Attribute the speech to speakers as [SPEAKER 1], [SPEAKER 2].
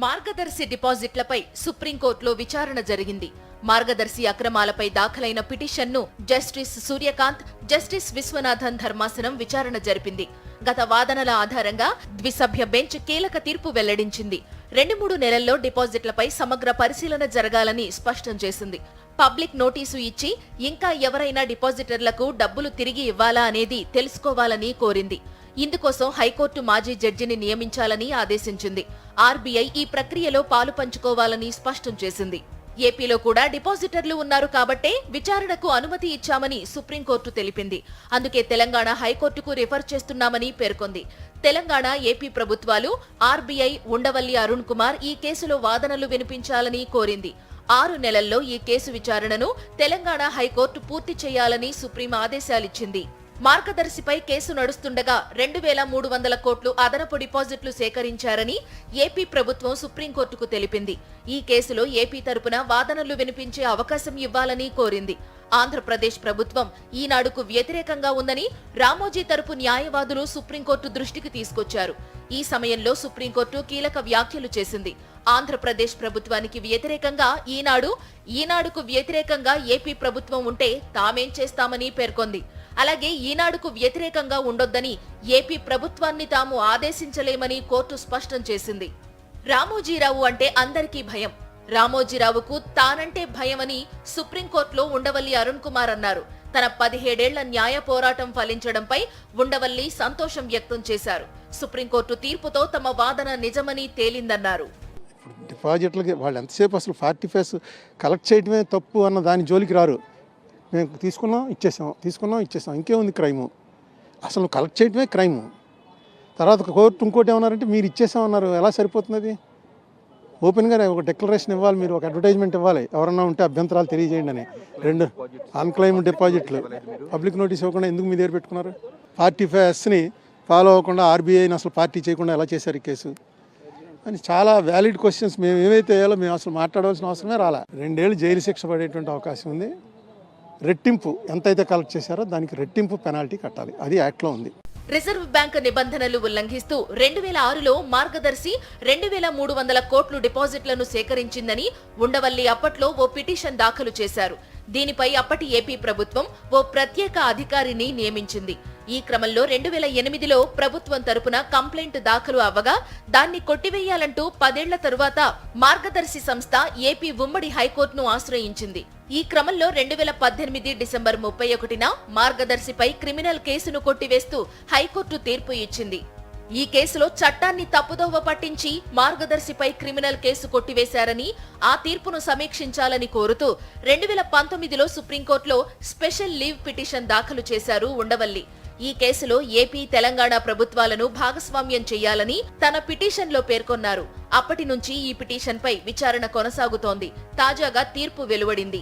[SPEAKER 1] మార్గదర్శి డిపాజిట్లపై సుప్రీంకోర్టులో విచారణ జరిగింది. మార్గదర్శి అక్రమాలపై దాఖలైన పిటిషన్ను జస్టిస్ సూర్యకాంత్ జస్టిస్ విశ్వనాథన్ ధర్మాసనం విచారణ జరిపింది. గత వాదనల ఆధారంగా ద్విసభ్య బెంచ్ కీలక తీర్పు వెల్లడించింది. రెండు మూడు నెలల్లో డిపాజిట్లపై సమగ్ర పరిశీలన జరగాలని స్పష్టం చేసింది. పబ్లిక్ నోటీసు ఇచ్చి ఇంకా ఎవరైనా డిపాజిటర్లకు డబ్బులు తిరిగి ఇవ్వాలా అనేది తెలుసుకోవాలని కోరింది. ఇందుకోసం హైకోర్టు మాజీ జడ్జిని నియమించాలని ఆదేశించింది. ఆర్బీఐ ఈ ప్రక్రియలో పాలు పంచుకోవాలని స్పష్టం చేసింది. ఏపీలో కూడా డిపాజిటర్లు ఉన్నారు కాబట్టే విచారణకు అనుమతి ఇచ్చామని సుప్రీంకోర్టు తెలిపింది. అందుకే తెలంగాణ హైకోర్టుకు రిఫర్ చేస్తున్నామని పేర్కొంది. తెలంగాణ ఏపీ ప్రభుత్వాలు ఆర్బీఐ ఉండవల్లి అరుణ్ కుమార్ ఈ కేసులో వాదనలు వినిపించాలని కోరింది. ఆరు నెలల్లో ఈ కేసు విచారణను తెలంగాణ హైకోర్టు పూర్తి చేయాలని సుప్రీం ఆదేశాలిచ్చింది. మార్గదర్శిపై కేసు నడుస్తుండగా రెండు వేల మూడు వందల కోట్లు అదనపు డిపాజిట్లు సేకరించారని ఏపీ ప్రభుత్వం సుప్రీంకోర్టుకు తెలిపింది. ఈ కేసులో ఏపీ తరపున వాదనలు వినిపించే అవకాశం ఇవ్వాలని కోరింది. ఆంధ్రప్రదేశ్ ప్రభుత్వం ఈనాడుకు వ్యతిరేకంగా ఉందని రామోజీ తరపు న్యాయవాదులు సుప్రీంకోర్టు దృష్టికి తీసుకొచ్చారు. ఈ సమయంలో సుప్రీంకోర్టు కీలక వ్యాఖ్యలు చేసింది. ఆంధ్రప్రదేశ్ ప్రభుత్వానికి వ్యతిరేకంగా ఈనాడు ఈనాడుకు వ్యతిరేకంగా ఏపీ ప్రభుత్వం ఉంటే తామేం చేస్తామని పేర్కొంది. అలాగే ఈనాడుకు వ్యతిరేకంగా ఉండొద్దని ఏపీ ప్రభుత్వాన్ని తాము ఆదేశించలేమని కోర్టు స్పష్టం చేసింది. రామోజీరావు అంటే అందరికీ భయం. రామోజీరావుకు తానంటే భయమని సుప్రీంకోర్టులో ఉండవల్లి అరుణ్ కుమార్ అన్నారు. తన పదిహేడేళ్ళ న్యాయ పోరాటం ఫలించడంపై ఉండవల్లి సంతోషం వ్యక్తం చేశారు. సుప్రీంకోర్టు తీర్పుతో తమ వాదన నిజమని తేలిందన్నారు.
[SPEAKER 2] డిపాజిట్లకి వాళ్ళు ఎంతసేపు అసలు ఫార్టీ ఫైవ్స్ కలెక్ట్ చేయడమే తప్పు అన్న దాని జోలికి రారు. మేము తీసుకున్నాం ఇచ్చేసాం తీసుకున్నాం ఇచ్చేసాం. ఇంకేముంది క్రైము? అసలు కలెక్ట్ చేయడమే క్రైము. తర్వాత కోర్టు ఇంకోటి ఏమన్నారంటే మీరు ఇచ్చేసామన్నారు ఎలా సరిపోతుంది అది ఓపెన్గా ఒక డిక్లరేషన్ ఇవ్వాలి మీరు ఒక అడ్వర్టైజ్మెంట్ ఇవ్వాలి. ఎవరన్నా ఉంటే అభ్యంతరాలు తెలియజేయండి అని. రెండు అన్క్లైమ్ డిపాజిట్లు పబ్లిక్ నోటీస్ ఇవ్వకుండా ఎందుకు మీ దగ్గర పెట్టుకున్నారు? పార్టీ ఫైవ్స్ని ఫాలో అవ్వకుండా ఆర్బీఐని అసలు పార్టీ చేయకుండా ఎలా చేశారు ఈ కేసు? అని చాలా వ్యాలిడ్ క్వశ్చన్స్ మేము ఏమైతే వేయాలో మేము అసలు మాట్లాడవలసిన అవసరమే రాలా. రెండేళ్ళు జైలు శిక్ష పడేటువంటి అవకాశం ఉంది. రెట్టింపు ఎంతైతే కలెక్ట్ చేశారో దానికి రెట్టింపు పెనాల్టీ కట్టాలి. అది యాక్ట్లో ఉంది.
[SPEAKER 1] రిజర్వ్ బ్యాంక్ నిబంధనలు ఉల్లంఘిస్తూ రెండు వేల ఆరులో మార్గదర్శి రెండు వేల మూడు వందల కోట్లు డిపాజిట్లను సేకరించిందని ఉండవల్లి అప్పట్లో ఓ పిటిషన్ దాఖలు చేశారు. దీనిపై అప్పటి ఏపీ ప్రభుత్వం ఓ ప్రత్యేక అధికారిని నియమించింది. ఈ క్రమంలో రెండు వేల ఎనిమిదిలో ప్రభుత్వం తరపున కంప్లైంట్ దాఖలు అవ్వగా దాన్ని కొట్టివేయాలంటూ పదేళ్ళ తరువాత మార్గదర్శి సంస్థ ఏపీ ఉమ్మడి హైకోర్టును ఆశ్రయించింది. ఈ క్రమంలో రెండు వేల పద్దెనిమిది డిసెంబర్ ముప్పై ఒకటిన మార్గదర్శిపై క్రిమినల్ కేసును కొట్టివేస్తూ హైకోర్టు తీర్పు ఇచ్చింది. ఈ కేసులో చట్టాన్ని తప్పుదోవ పట్టించి మార్గదర్శిపై క్రిమినల్ కేసు కొట్టివేశారని ఆ తీర్పును సమీక్షించాలని కోరుతూ రెండు వేల పంతొమ్మిదిలో సుప్రీంకోర్టులో స్పెషల్ లీవ్ పిటిషన్ దాఖలు చేశారు ఉండవల్లి. ఈ కేసులో ఏపీ తెలంగాణ ప్రభుత్వాలను భాగస్వామ్యం చేయాలని తన పిటిషన్లో పేర్కొన్నారు. అప్పటి నుంచి ఈ పిటిషన్పై విచారణ కొనసాగుతోంది. తాజాగా తీర్పు వెలువడింది.